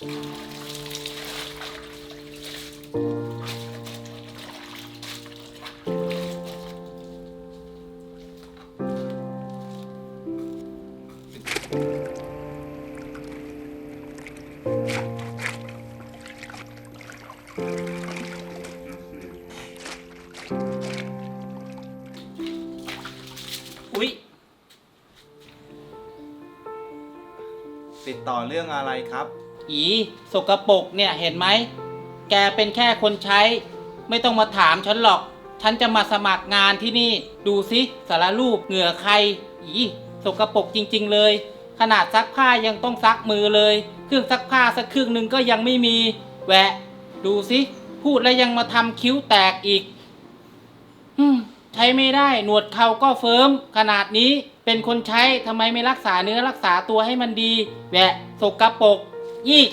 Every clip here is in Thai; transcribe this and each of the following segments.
อุ๊ย ติดต่อเรื่องอะไรครับ อีสกปรกเนี่ยเห็นไหม แกเป็นแค่คนใช้ ไม่ต้องมาถามฉันหรอก ฉันจะมาสมัครงานที่นี่ ดูสิสารรูปเหงื่อใคร อีสกปรกจริง ๆ เลย ขนาดซักผ้ายังต้องซักมือเลย เครื่องซักผ้าสักเครื่องหนึ่งก็ยังไม่มี แวะ ดูสิพูดแล้วยังมาทำคิ้วแตกอีกอืมใช้ไม่ได้หนวดเขาก็เฟิร์มขนาดนี้เป็นคนใช้ทำไมไม่รักษาเนื้อรักษาตัวให้มันดี แวะสกปรก ยี่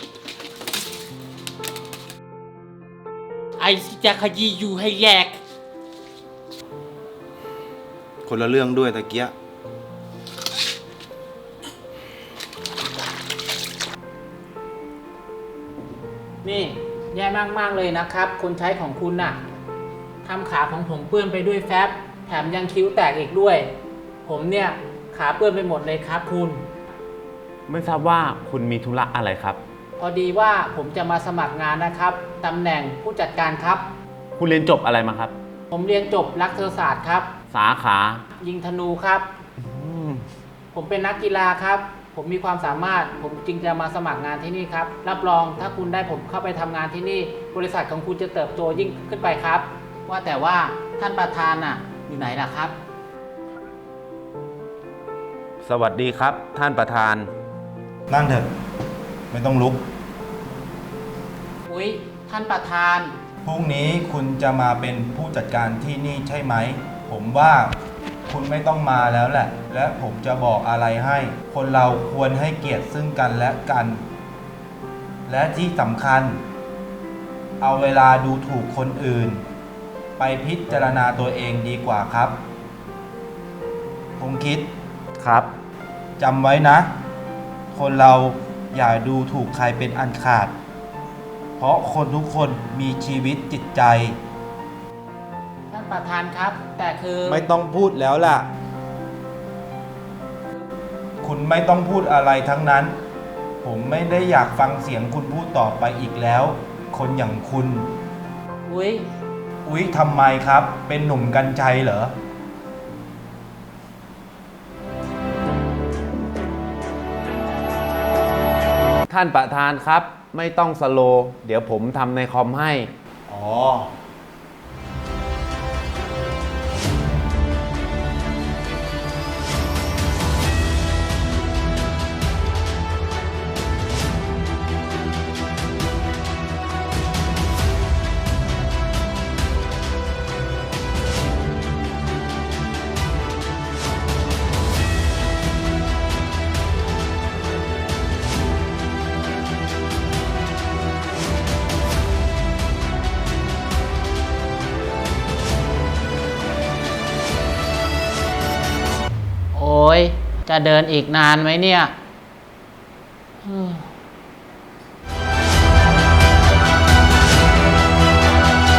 ไอซิจะขยี้อยู่ให้แยก คนละเรื่องด้วยตะเกียะนี่ แย่มาก ๆ เลยนะครับ คนใช้ของคุณน่ะทำขาของผมเปื้อนไปด้วยแฟบ แถมยังคิ้วแตกอีกด้วย ผมเนี่ย ขาเปื้อนไปหมดเลยครับคุณ ไม่ทราบว่าคุณมีธุระอะไรครับ พอดีว่าผมจะมาสมัครงานนะครับตำแหน่งผู้จัดการครับ คุณเรียนจบอะไรมาครับ ผมเรียนจบรักเทศศาสตร์ครับ สาขายิงธนูครับ อืมผมเป็นนักกีฬาครับ ผมมีความสามารถ ผมจึงจะมาสมัครงานที่นี่ครับ รับรองถ้าคุณได้ผมเข้าไปทำงานที่นี่ บริษัทของคุณจะเติบโตยิ่งขึ้นไปครับ ว่าแต่ว่าท่านประธานน่ะ อยู่ไหนล่ะครับ สวัสดีครับ ท่านประธาน นั่งเถอะ ไม่ต้องลุก อุ๊ย ท่านประธาน พรุ่งนี้คุณจะมาเป็นผู้จัดการที่นี่ใช่ไหม ผมว่าคุณไม่ต้องมาแล้วแหละ และผมจะบอกอะไรให้ คนเราควรให้เกียรติซึ่งกันและกัน และที่สำคัญ เอาเวลาดูถูกคนอื่น ไปพิจารณาตัวเองดีกว่าครับผมคิดครับ จำไว้นะ คนเราอย่าดูถูกใครเป็นอันขาด เพราะคนทุกคนมีชีวิตจิตใจ ท่านประธานครับ แต่คือไม่ต้องพูดแล้วล่ะ คุณไม่ต้องพูดอะไรทั้งนั้น ผมไม่ได้อยากฟังเสียงคุณพูดต่อไปอีกแล้ว คนอย่างคุณ อุ๊ย อุ๊ยทำไมครับ เป็นหนุ่มกัญชัยเหรอ ท่านประธานครับ ไม่ต้องสโลว์เดี๋ยวผมทำในคอมให้ อ๋อ จะเดินอีกนานไหมเนี่ยอ